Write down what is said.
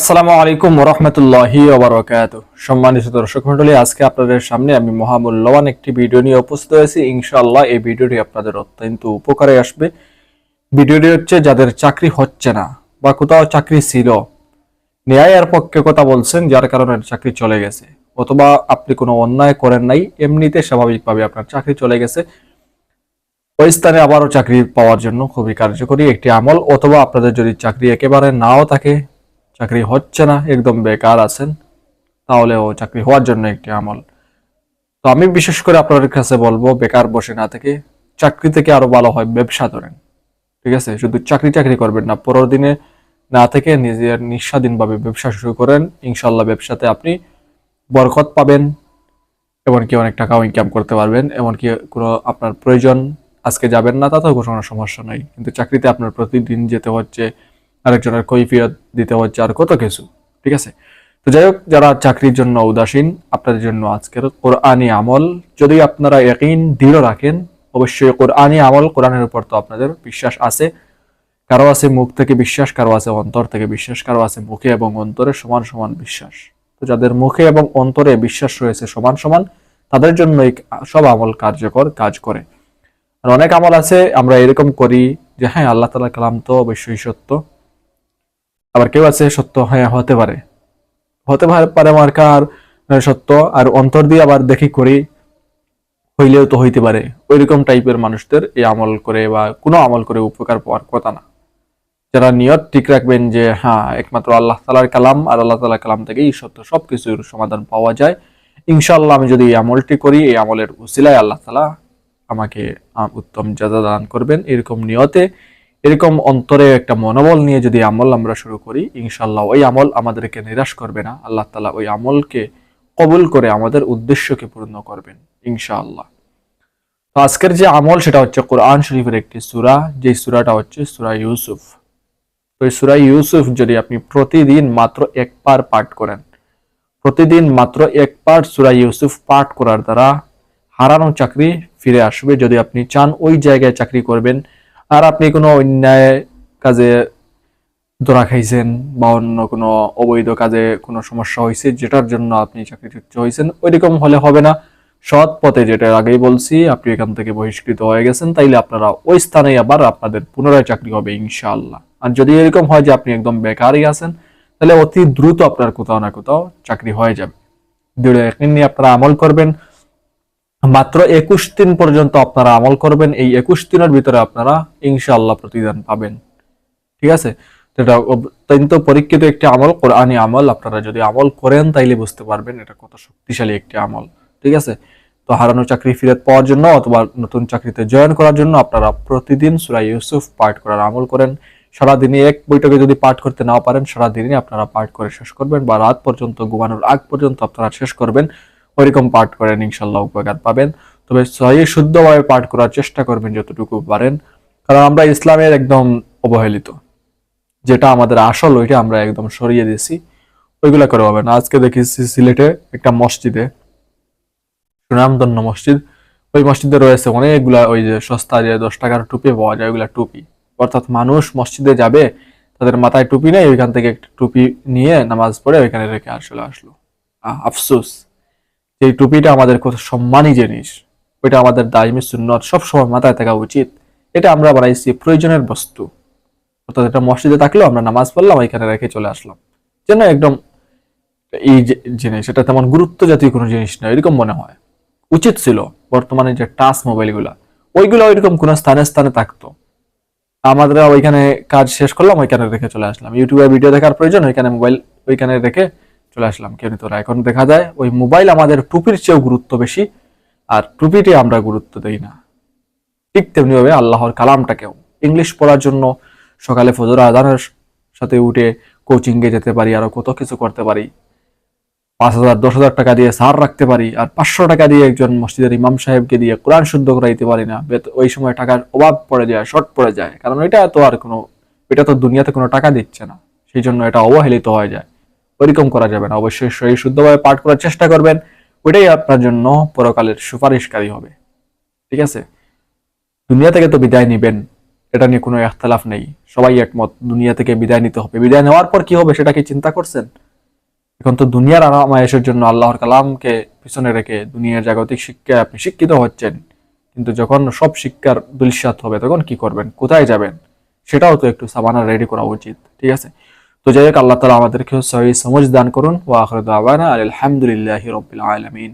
আসসালামু আলাইকুম রহমতুল্লাহি ওবরাকাত। সম্মানিত দর্শক মন্ডলী আজকে আপনাদের সামনে আমি মহামূল্যবান একটি ভিডিও নিয়ে উপস্থিত হয়েছি। ইনশাআল্লাহ এই ভিডিওটি আপনাদের অত্যন্ত উপকারে আসবে। ভিডিওটি হচ্ছে, যাদের চাকরি হচ্ছে না বা কোথাও চাকরি ছিল ন্যায়ের পক্ষে কথা বলছেন, যার কারণে চাকরি চলে গেছে, অথবা আপনি কোনো অন্যায় করেন নাই, এমনিতে স্বাভাবিকভাবে আপনার চাকরি চলে গেছে। ওই স্থানে আবারও চাকরি পাওয়ার জন্য খুবই কার্যকরী একটি আমল, অথবা আপনাদের যদি চাকরি একেবারে নাও থাকে চাকরি হচ্ছে না, একদম বেকার আছেন, তাহলেও চাকরি হওয়ার জন্য একটি আমল। তো আমি বিশেষ করে আপনাদের কাছে বলব, বেকার বসে না থেকে চাকরি থেকে আরও ভালো হয় ব্যবসা ধরেন, ঠিক আছে? শুধু চাকরি চাকরি করবেন না, পরের দিনে না থেকে নিজের নিঃস্বাধীনভাবে ব্যবসা শুরু করেন ইনশাল্লাহ ব্যবসাতে আপনি বরকত পাবেন, এমনকি অনেক টাকাও ইনকাম করতে পারবেন, এমনকি কোনো আপনার প্রয়োজন, আজকে যাবেন না, তাতেও কোনো সমস্যা নাই। কিন্তু চাকরিতে আপনার প্রতিদিন যেতে হচ্ছে আরেকজনের কৈফিয়ত দিতে হচ্ছে আর কত কিছু, ঠিক আছে? তো যাই হোক, যারা চাকরির জন্য উদাসীন, আপনাদের জন্য আজকের কোরআনি আমল, যদি আপনারা একই দৃঢ় রাখেন, অবশ্যই কোরআনি আমল কোরআনের উপর তো আপনাদের বিশ্বাস আছে। কারও আছে মুখ থেকে বিশ্বাস, কারও আছে অন্তর থেকে বিশ্বাস, কারও আছে মুখে এবং অন্তরে সমান সমান বিশ্বাস। তো যাদের মুখে এবং অন্তরে বিশ্বাস রয়েছে সমান সমান, তাদের জন্য সব আমল কার্যকর কাজ করে। আর অনেক আমল আছে, আমরা এরকম করি যে হ্যাঁ আল্লাহ তালা কালাম তো অবশ্যই সত্য। আবার কেউ আছে সত্য হ্যাঁ হতে পারে। হতে পারে- পারে মার্কার সত্য, আর অন্তর দিয়ে আবার দেখি করি, হইলেও তো হইতে পারে। ওইরকম টাইপের মানুষদের এই আমল করে বা কোনো আমল করে উপকার পাওয়ার কথা না। যারা নিয়ত ঠিক রাখবেন যে হ্যাঁ একমাত্র আল্লাহ তালার কালাম, আর আল্লাহ তালার কালাম থেকেই সত্য সবকিছুর সমাধান পাওয়া যায়। ইনশাল্লাহ আমি যদি এই আমলটি করি, এই আমলের উসিলায় আল্লাহ তালা আমাকে উত্তম জাজা দান করবেন। এরকম নিয়তে এরকম অন্তরে একটা মনোবল নিয়ে যদি আমল আমরা শুরু করি ইনশাল্লাহ ওই আমল আমাদেরকে নিরাশ করবে না। আল্লাহ তালা ওই আমলকে কবুল করে আমাদের উদ্দেশ্যকে পূর্ণ করবেন, ইনশাআল্লাহ। তো আজকের যে আমল সেটা হচ্ছে কোরআন শরীফের একটি সূরা যে সূরাটা হচ্ছে সূরা ইউসুফ। তো এই সূরা ইউসুফ যদি আপনি প্রতিদিন মাত্র একবার পাঠ করেন, প্রতিদিন মাত্র একবার সুরা ইউসুফ পাঠ করার দ্বারা হারানো চাকরি ফিরে আসবে। যদি আপনি চান ওই জায়গায় চাকরি করবেন আর আপনি কোনো অন্যায় কাজে ধরা খাইছেন বা অন্য কোনো অবৈধ কাজে কোনো সমস্যা হয়েছে, যেটার জন্য আপনি চাকরিচ্যুত হয়েছেন, ওইরকম হলে হবে না। সৎ পথে যেটা আগেই বলছি, আপনি এখান থেকে বহিষ্কৃত হয়ে গেছেন, তাইলে আপনারা ওই স্থানে আবার আপনাদের পুনরায় চাকরি হবে, ইনশাআল্লাহ। আর যদি এরকম হয় যে আপনি একদম বেকারই আছেন, তাহলে অতি দ্রুত আপনার কোথাও না কোথাও চাকরি হয়ে যাবে। দৃঢ় নিয়ে আপনারা আমল করবেন। মাত্র একুশ দিন পর্যন্ত আপনারা আমল করবেন। এই একুশ দিনের ভিতরে আপনারা ইনশাআল্লাহ প্রতিদান পাবেন। ঠিক আছে? এটা অত্যন্ত পরীক্ষিত একটি আমল কোরআনী আমল। আপনারা যদি আমল করেন, তাইলে বুঝতে পারবেন এটা কত শক্তিশালী একটি আমল। ঠিক আছে? তো হারানো চাকরি ফিরত পাওয়ার জন্য অথবা নতুন চাকরিতে জয়েন করার জন্য আপনারা প্রতিদিন সুরা ইউসুফ পাঠ করার আমল করেন। সারাদিনে এক বৈঠকে যদি পাঠ করতে না পারেন, সারাদিনই আপনারা পাঠ করে শেষ করবেন বা রাত পর্যন্ত, ঘুমানোর আগ পর্যন্ত আপনারা শেষ করবেন। ওইরকম পাঠ করেন, ইনশাল্লাহ উপকার পাবেন। তবে সহি শুদ্ধভাবে পাঠ করার চেষ্টা করবেন যতটুকু পারেন, কারণ আমরা ইসলামের একদম অবহেলিত। যেটা আমাদের আসল, ওইটা আমরা একদম সরিয়ে দিয়েছি। ওইগুলা করে হবে না। আজকে দেখেছি সিলেটে একটা মসজিদে, সুনামধন্য মসজিদ। ওই মসজিদে রয়েছে অনেকগুলা ওই যে সস্তা যে দশ টাকার টুপি পাওয়া যায়, ওইগুলা টুপি। অর্থাৎ মানুষ মসজিদে যাবে, তাদের মাথায় টুপি নেই, ওইখান থেকে একটা টুপি নিয়ে নামাজ পড়ে ওইখানে রেখে আসলে আসলো। আফসোস। এই টুপিটা আমাদের কত সম্মানী জিনিস। ওইটা আমাদের দাইমি সুন্নত সবসময় মাথায় থাকা উচিত। এটা আমরা বানাইছি প্রয়োজনের বস্তু। অর্থাৎ এটা মসজিদে থাকলেও আমরা নামাজ পড়লাম এখানে রেখে চলে আসলাম। যেন একদম এই জিনিস, এটা তেমন গুরুত্ব জাতীয় কোনো জিনিস না, এরকম মনে হয়। উচিত ছিল বর্তমানে যে টাচ মোবাইলগুলা। ওইগুলো ওইরকম কোনো স্থানে স্থানে থাকতো। আমাদের ওইখানে কাজ শেষ করলাম, ওইখানে রেখে চলে আসলাম। ইউটিউবে ভিডিও দেখার প্রয়োজন, ওইখানে মোবাইল, ওইখানে রেখে চলে আসলাম। কেউ তোরা? এখন দেখা যায় ওই মোবাইল আমাদের টুপির চেয়েও গুরুত্ব বেশি, আর টুপিটি আমরা গুরুত্ব দেই না। ঠিক তেমনি ভাবে আল্লাহর কালামটাকেও। ইংলিশ পড়ার জন্য সকালে ফজর আদানের সাথে উঠে কোচিং এ যেতে পারি আরও কত কিছু করতে পারি। পাঁচ হাজার, দশ হাজার টাকা দিয়ে সার রাখতে পারি, আর পাঁচশো টাকা দিয়ে একজন মসজিদের ইমাম সাহেবকে দিয়ে কোরআন শুদ্ধ করাইতে পারি না। ওই সময় টাকার অভাব পড়ে যায়, শর্ট পড়ে যায়। কারণ এটা তো আর কোনো, এটা তো দুনিয়াতে কোনো টাকা দিচ্ছে না। সেই জন্য এটা অবহেলিত হয়ে যায়। ওইরকম করা যাবে না। অবশ্যই সেই শুদ্ধভাবে পাঠ করার চেষ্টা করবেন, ওইটাই আপনার জন্য পরকালের সুপারিশকারী হবে। ঠিক আছে? দুনিয়া থেকে তো বিদায় নিবেন, এটা নিয়ে কোনো একতলাফ নেই। সবাই একমত, দুনিয়া থেকে বিদায় নিতে হবে। বিদায় নেওয়ার পর কি হবে সেটা কি চিন্তা করছেন? এখন তো দুনিয়ার আরামায়েশের জন্য আল্লাহর কালামকে পিছনে রেখে দুনিয়ার জাগতিক শিক্ষায় আপনি শিক্ষিত হচ্ছেন। কিন্তু যখন সব শিক্ষার দুলিশাত হবে, তখন কি করবেন? কোথায় যাবেন? সেটাও তো একটু সাবানা রেডি করা উচিত। ঠিক আছে? তো যাই হোক, আল্লাহ তালা আমাদেরকে সহি সমঝ দান করুন। ও আখরদ আবানা আলহামদুলিল্লাহ রবিল আলমিন।